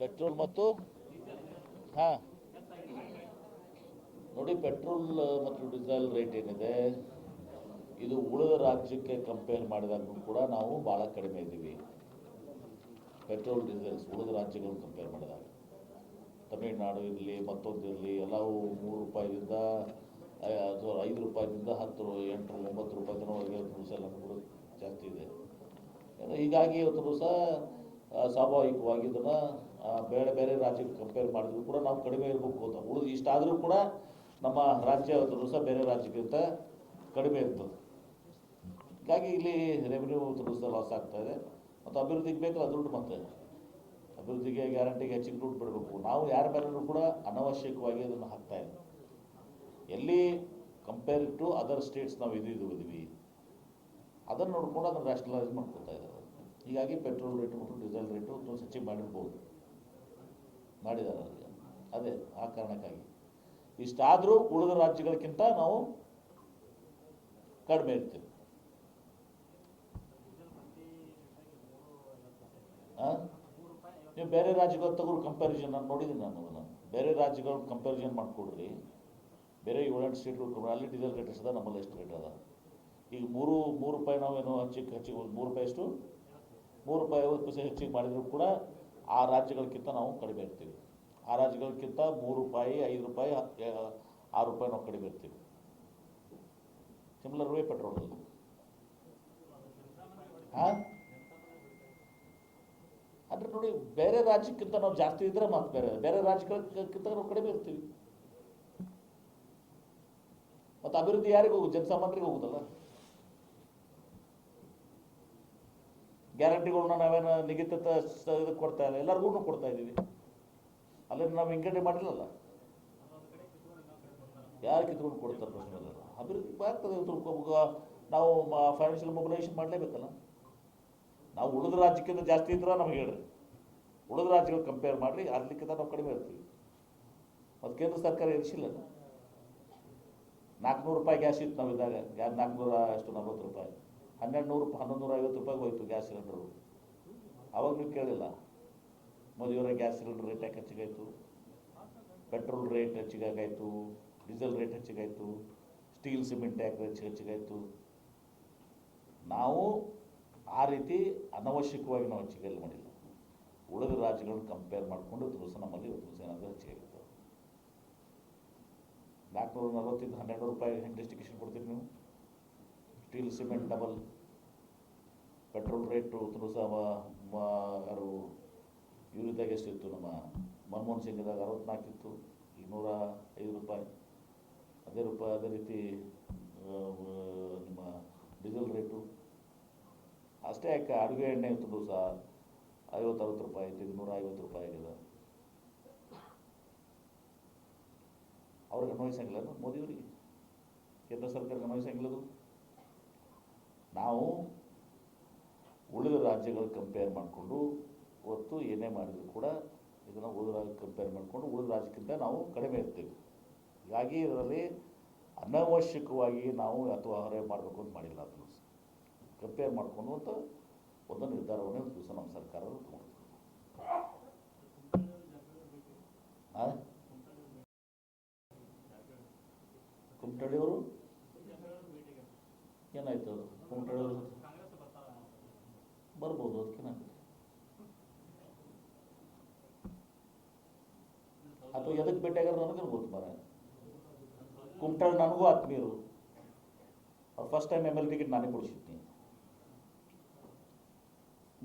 Petrol ಮತ್ತು ಹಾಂ. ನೋಡಿ ಪೆಟ್ರೋಲ್ ಮತ್ತು ಡೀಸೆಲ್ ರೇಟ್ ಏನಿದೆ ಇದು ಉಳಿದ ರಾಜ್ಯಕ್ಕೆ ಕಂಪೇರ್ ಮಾಡಿದಾಗ ಕೂಡ ನಾವು ಭಾಳ ಕಡಿಮೆ ಇದ್ದೀವಿ. ಪೆಟ್ರೋಲ್ ಡೀಸೆಲ್ಸ್ ಉಳಿದ ರಾಜ್ಯಗಳನ್ನು ಕಂಪೇರ್ ಮಾಡಿದಾಗ. ತಮಿಳುನಾಡು ಇರಲಿ ಮತ್ತೊಂದು ಇರಲಿ ಎಲ್ಲವೂ ಮೂರು ರೂಪಾಯಿದಿಂದ ಅದು ಐದು ರೂಪಾಯಿದಿಂದ ಹತ್ತು ಎಂಟು ಒಂಬತ್ತು ರೂಪಾಯಿ ತನಕ ದಿವಸ ಎಲ್ಲ ಕೂಡ ಜಾಸ್ತಿ ಇದೆ. ಹೀಗಾಗಿ ಇವತ್ತು ದಿವಸ ಆ, ಸ್ವಾಭಾವಿಕವಾಗಿ ಇದನ್ನು ಬೇರೆ ಬೇರೆ ರಾಜ್ಯಕ್ಕೆ ಕಂಪೇರ್ ಮಾಡಿದ್ರು ಕೂಡ ನಾವು ಕಡಿಮೆ ಇರಬೇಕು ಅಂತ. ಉಳಿದು ಇಷ್ಟಾದರೂ ಕೂಡ ನಮ್ಮ ರಾಜ್ಯ ಸಹ ಬೇರೆ ರಾಜ್ಯಕ್ಕಿಂತ ಕಡಿಮೆ ಇರ್ತದೆ ಹೀಗಾಗಿ ಇಲ್ಲಿ ರೆವೆನ್ಯೂ ಸಹ ಲಾಸ್ ಆಗ್ತಾ ಇದೆ. ಮತ್ತು ಅಭಿವೃದ್ಧಿಗೆ ಬೇಕಲ್ಲ ದುಡ್ಡು ಮತ್ತೆ. ಅಭಿವೃದ್ಧಿಗೆ ಗ್ಯಾರಂಟಿಗೆ ಹೆಚ್ಚಿಗೆ ದುಡ್ಡು ಬಿಡಬೇಕು. ನಾವು ಯಾರ ಮೇಲೂ ಕೂಡ ಅನವಶ್ಯಕವಾಗಿ ಅದನ್ನು ಹಾಕ್ತಾ ಇಲ್ಲ. ಎಲ್ಲಿ ಕಂಪೇರ್ ಟು ಅದರ್ ಸ್ಟೇಟ್ಸ್ ನಾವು ಇದು ಇದು ಇದೀವಿ ಅದನ್ನು ನೋಡ್ಕೊಂಡು ಅದನ್ನು ರ್ಯಾಷನಲೈಸ್ ಮಾಡ್ಕೊತಾ ಇದ್ದಾರೆ ಹೀಗಾಗಿ ಪೆಟ್ರೋಲ್ ರೇಟು ಮತ್ತು ಡೀಸೆಲ್ ರೇಟು ಒಂದು ಹೆಚ್ಚಿಗೆ ಮಾಡಿರ್ಬೋದು. ಮಾಡಿದ್ದಾರೆ ಅವರಿಗೆ ಅದೇ, ಆ ಕಾರಣಕ್ಕಾಗಿ. ಇಷ್ಟಾದರೂ ಉಳಿದ ರಾಜ್ಯಗಳಕ್ಕಿಂತ ನಾವು ಕಡಿಮೆ ಇರ್ತೀವಿ? ನೀವು ಬೇರೆ ರಾಜ್ಯಗಳ ತಗೋರು ಕಂಪ್ಯಾರಿಸನ್ ನಾನು ನೋಡಿದ್ದೀನಿ ನಾನು ಅದನ್ನು. ಬೇರೆ ರಾಜ್ಯಗಳ ಕಂಪ್ಯಾರಿಸನ್ ಮಾಡಿಕೊಡ್ರಿ. ಬೇರೆ ಏಳೆಂಟು ಸ್ಟೇಟ್ಗಳು ಅಲ್ಲಿ ಡೀಸೆಲ್ ರೇಟ್ ಎಷ್ಟಿದೆ ನಮ್ಮಲ್ಲಿ ಎಷ್ಟು ರೇಟ್ ಅದ? ಈಗ ಮೂರು ಮೂರು ರೂಪಾಯಿ ನಾವೇನು ಹಚ್ಚಿ ಹಚ್ಚಿ ಮೂರು ರೂಪಾಯಿ ಎಷ್ಟು? ಮೂರು ರೂಪಾಯಿ, ಐವತ್ತು ಪೈಸೆ ಹೆಚ್ಚಿಗೆ ಮಾಡಿದರೂ ಕೂಡ ಆ ರಾಜ್ಯಗಳಿಗಿಂತ ನಾವು ಕಡಿಮೆ ಇರ್ತೀವಿ. ಆ ರಾಜ್ಯಗಳಿಗಿಂತ ಮೂರು ರೂಪಾಯಿ, ಐದು ರೂಪಾಯಿ ಆರು ರೂಪಾಯಿ ನಾವು ಕಡಿಮೆ ಇರ್ತೀವಿ. Similar way petrol. ಹಾಂ ಅದ್ರ ನೋಡಿ, ಬೇರೆ ರಾಜ್ಯಕ್ಕಿಂತ ನಾವು ಜಾಸ್ತಿ ಇದ್ರೆ ಮಾತು ಬೇರೆ ಬೇರೆ ರಾಜ್ಯಗಳಕ್ಕಿಂತ ನಾವು ಕಡಿಮೆ ಇರ್ತೀವಿ. ಮತ್ತು ಅಭಿವೃದ್ಧಿ ಯಾರಿಗೂ ಹೋಗುದು? ಜನಸಾಮಾನ್ಯರಿಗೆ ಹೋಗುದಲ್ಲ? ಗ್ಯಾರಂಟಿಗಳನ್ನ ನಾವೇನು ನಿಗದಿತ ಕೊಡ್ತಾ ಇಲ್ಲ. ಎಲ್ಲರಿಗೂ ಕೊಡ್ತಾ ಇದ್ದೀವಿ. ಅಲ್ಲೇ ನಾವು ವಿಂಗಡಣೆ ಮಾಡಿಲ್ಲಲ್ಲ? ಯಾರು ಕಿತ್ಕೊಂಡು ಕೊಡ್ತಾರೆ ಪ್ರಶ್ನೆ ಅಭಿವೃದ್ಧಿ ಆಗ್ತದೆ ನಾವು ಫೈನಾನ್ಷಿಯಲ್ ಮೊಬಿಲೈಸೇಷನ್ ಮಾಡಲೇಬೇಕಲ್ಲ? ನಾವು ಉಳಿದ ರಾಜ್ಯಕ್ಕಿಂತ ಜಾಸ್ತಿ ಇದ್ರೆ ನಮಗೆ ಹೇಳ್ರಿ. ಉಳಿದ ರಾಜ್ಯಗಳು ಕಂಪೇರ್ ಮಾಡಿರಿ ಅರ್ಲಿಕ್ಕಿಂತ ನಾವು ಕಡಿಮೆ ಇರ್ತೀವಿ. ಮತ್ತು ಕೇಂದ್ರ ಸರ್ಕಾರ ಇರಿಸಿಲ್ಲ ನಾಲ್ಕುನೂರು ರೂಪಾಯಿ ಗ್ಯಾಸ್ ಇತ್ತು ನಾವು ಇದ್ದಾಗ. ಗ್ಯಾಸ್ ನಾಲ್ಕುನೂರ ಎಷ್ಟು ನಲ್ವತ್ತು ರೂಪಾಯಿ. ಹನ್ನೆರಡು ನೂರು ಹನ್ನೊಂದು ನೂರ ಐವತ್ತು ರೂಪಾಯಿಗೆ ಹೋಯ್ತು ಗ್ಯಾಸ್ ಸಿಲಿಂಡರು. ಅವಾಗ ನೀವು ಕೇಳಿಲ್ಲ. ಮದುವೆಯವರ ಗ್ಯಾಸ್ ಸಿಲಿಂಡರ್ ರೇಟ್ ಯಾಕೆ ಹೆಚ್ಚಿಗಾಯಿತು? ಪೆಟ್ರೋಲ್ ರೇಟ್ ಹೆಚ್ಚಿಗಾಗಾಯಿತು, ಡೀಸೆಲ್ ರೇಟ್ ಹೆಚ್ಚಿಗಾಯಿತು, ಸ್ಟೀಲ್, ಸಿಮೆಂಟ್ ಯಾಕೆ ಹೆಚ್ಚು ಹೆಚ್ಚಿಗಾಯಿತು? ನಾವು ಆ ರೀತಿ ಅನವಶ್ಯಕವಾಗಿ ನಾವು ಹೆಚ್ಚಿಗೆಲ್ಲ ಮಾಡಿಲ್ಲ. ಉಳಿದ ರಾಜ್ಯಗಳನ್ನ ಕಂಪೇರ್ ಮಾಡಿಕೊಂಡು ದಿವಸ ನಮ್ಮಲ್ಲಿ ದಿವಸ ಏನಾದರೂ ಹೆಚ್ಚಿಗಾಗುತ್ತೆ ನಾಲ್ಕುನೂರ ನಲ್ವತ್ತಿಂದ ಹನ್ನೆರಡು ರೂಪಾಯಿ ಹೆಂಗೆ ಡಿಸ್ಟಿಕೇಶನ್ ಕೊಡ್ತೀರಿ ನೀವು? Steel cement double petrol rate ದಿವಸ ಯಾರು ಇವ್ರಿದ್ದಾಗ ಎಷ್ಟಿತ್ತು ನಮ್ಮ ಮನಮೋಹನ್ ಸಿಂಗ್ದಾಗ ಅರವತ್ನಾಲ್ಕು ಇತ್ತು ಈಗ ನೂರ ಐದು ರೂಪಾಯಿ. ಅದೇ ರೂಪಾಯಿ, ಅದೇ ರೀತಿ ನಿಮ್ಮ ಡೀಸೆಲ್ ರೇಟು. ಅಷ್ಟೇ ಯಾಕೆ, ಅಡುಗೆ ಎಣ್ಣೆ ಇವತ್ತು ಸಹ ಐವತ್ತು ಅರವತ್ತು ರೂಪಾಯಿ ಐತಿ ನೂರ ಐವತ್ತು ರೂಪಾಯಿ ಆಗಿದೆ. ಅವ್ರಿಗೆ ಅನ್ವಯಿಸಂಗಿಲ್ಲ ಮೋದಿಯವರಿಗೆ? ಕೇಂದ್ರ ಸರ್ಕಾರಕ್ಕೆ ಅನ್ವಯಿಸಂಗಿಲ್ಲದು ನಾವು ಉಳಿದ ರಾಜ್ಯಗಳು ಕಂಪೇರ್ ಮಾಡಿಕೊಂಡು ಇವತ್ತು ಏನೇ ಮಾಡಿದ್ರು ಕೂಡ ಇದನ್ನು ಉಳಿದ ರಾಜ್ಯ ಕಂಪೇರ್ ಮಾಡಿಕೊಂಡು ಉಳಿದ ರಾಜ್ಯಕ್ಕಿಂತ ನಾವು ಕಡಿಮೆ ಇರ್ತೀವಿ. ಹೀಗಾಗಿ ಇದರಲ್ಲಿ ಅನವಶ್ಯಕವಾಗಿ ನಾವು ಅಥವಾ ಹೊರೆ ಮಾಡಬೇಕು ಅಂತ ಮಾಡಿಲ್ಲ ಅದನ್ನು ಕಂಪೇರ್ ಮಾಡಿಕೊಂಡು ಅಂತ ಒಂದು ನಿರ್ಧಾರವನ್ನು ದಿವಸ ನಮ್ಮ ಸರ್ಕಾರ ಕುಂಟಳಿಯವರು? ಕುಮಟಳ್ಳಿಯವರು ಏನಾಯ್ತು ಅದು? ಕುಮಟಳ್ಳಿಯವರು ಬರ್ಬೋದು ಅದಕ್ಕೇನಾಗುತ್ತೆ ಅಥವಾ ಎದಕ್ಕೆ ಭೇಟಿಯಾಗಾರ ನನಗೆ ಗೊತ್ತು ಮರ ಕುಮಟಳ್ ನನಗೂ ಆತ್ಮೀಯರು. ಅವ್ರು first time M L ticket ನಾನೇ ಕೊಡಿಸಿದ್ನಿ.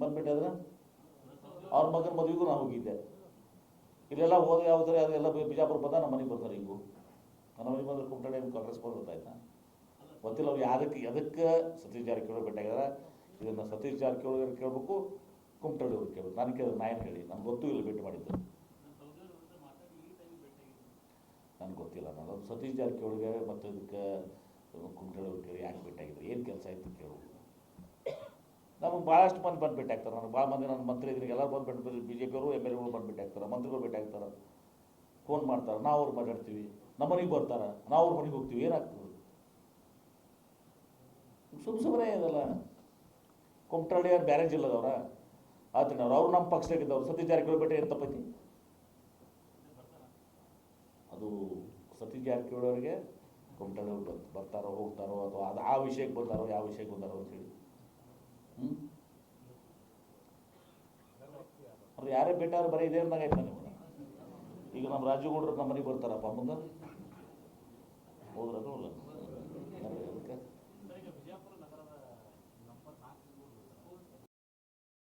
ಬಂದ್ಬಿಟ್ಟಾದ್ರೆ ಅವ್ರ ಮಗನ ಮದುವೆಗೂ ನಾನು ಹೋಗಿದ್ದೆ. ಇಲ್ಲೆಲ್ಲ ಹೋದ್ರೆ ಯಾವ್ದಾರೆ ಅದೆಲ್ಲ ಬಿಜಾಪುರ ಬಂದ ನಮ್ಮ ಮನೆಗೆ ಬರ್ತಾರೆ ಈಗೂ ನನ್ನ ಮನೆಗೆ ಬಂದ್ರೆ ಕುಮಟಳ್ಳಿ ಕಾಂಗ್ರೆಸ್ ಗೊತ್ತಾಯ್ತಾ ಗೊತ್ತಿಲ್ಲ, ಅವ್ರು ಯಾರಕ್ಕೆ ಎದಕ್ಕೆ ಸತೀಶ್ ಜಾರಕಿಹೊಳಿ ಭೇಟಿಯಾಗಾರ ಇದನ್ನು ಸತೀಶ್ ಜಾರಕಿಹೊಳಿ ಕೇಳಬೇಕು, ಕುಮಟಳ್ಳಿ ಅವ್ರು ಕೇಳಬೇಕು. ನಾನು ಕೇಳಿದ್ರೆ ನಾನು ಏನು ಹೇಳಿ ನನಗೆ ಗೊತ್ತೂ ಇಲ್ಲ ಭೇಟಿ ಮಾಡಿದ್ದು. ನನಗೆ ಗೊತ್ತಿಲ್ಲ, ನಾನು ಸತೀಶ್ ಜಾರಕಿಹೊಳಿಗೆ ಮತ್ತು ಇದಕ್ಕೆ ಕುಮಟಳ್ಳಿ ಕೇಳಿ ಯಾಕೆ ಭೇಟಿಯಾಗಿದ್ರು ಏನು ಕೆಲಸ ಆಯಿತು ಕೇಳಬೇಕು ನಮಗೆ ಭಾಳಷ್ಟು ಮಂದಿ ಬಂದು ಭೇಟಿ ಆಗ್ತಾರೆ ನನಗೆ ಭಾಳ ಮಂದಿ ನನ್ನ ಮಂತ್ರಿ ಇದ್ರಿಗೆ ಎಲ್ಲ ಬಂದು ಭೇಟಿ ಬಿ ಜೆ ಪಿಯವರು ಎಂ ಎಲ್ ಎಗಳು ಬಂದು ಭೇಟಿ ಆಗ್ತಾರೆ, ಮಂತ್ರಿಗಳು ಭೇಟಿ ಆಗ್ತಾರೆ ಫೋನ್ ಮಾಡ್ತಾರೆ, ನಾವು ಅವ್ರು ಮಾತಾಡ್ತೀವಿ ನಮ್ಮ ಮನೆಗೆ ಬರ್ತಾರೆ, ನಾವು ಅವ್ರ ಮನೆಗೆ ಹೋಗ್ತೀವಿ, ಏನಾಗ್ತದೆ? ಸುಮ್ಮ ಸುಮ್ಮನೆ ಇದಲ್ಲ ಕುಮಟಳ್ಳಿ ಅವ್ರು ಬೇರೆ ಜಿಲ್ಲೆದವ್ರ ಆತನ ಅವ್ರು ನಮ್ಮ ಪಕ್ಷದಾಗಿದ್ದವ್ರು ಸತೀಶ್ ಜಾರಕಿಹೊಳಿ ಬಿಟ್ಟರೆ ಏನು ತಪ್ಪೈತಿ? ಅದು ಸತೀಶ್ ಜಾರಕಿಹೊಳಿ ಅವರಿಗೆ ಕುಮಟಳ್ಳಿ ಅವ್ರು ಬಂದ್- ಬರ್ತಾರೋ, ಹೋಗ್ತಾರೋ ಅಥವಾ ಅದು ಆ ವಿಷಯಕ್ಕೆ ಬಂದಾರೋ, ಯಾವ ವಿಷಯಕ್ಕೆ ಬಂದಾರೋ ಅಂತ ಹೇಳಿ. ಹ್ಞೂ ಅವ್ರು ಯಾರೇ ಬಿಟ್ಟಾರು ಬರೀ ಇದೇ ಅಂದಾಗ ಆಯ್ತು ನಿಮ್ಗೆ? ಈಗ ನಮ್ಮ ರಾಜುಗೌಡ್ರು ನಮ್ಮ ಮನೆಗೆ ಬರ್ತಾರಪ್ಪ ಮುಂದೆ?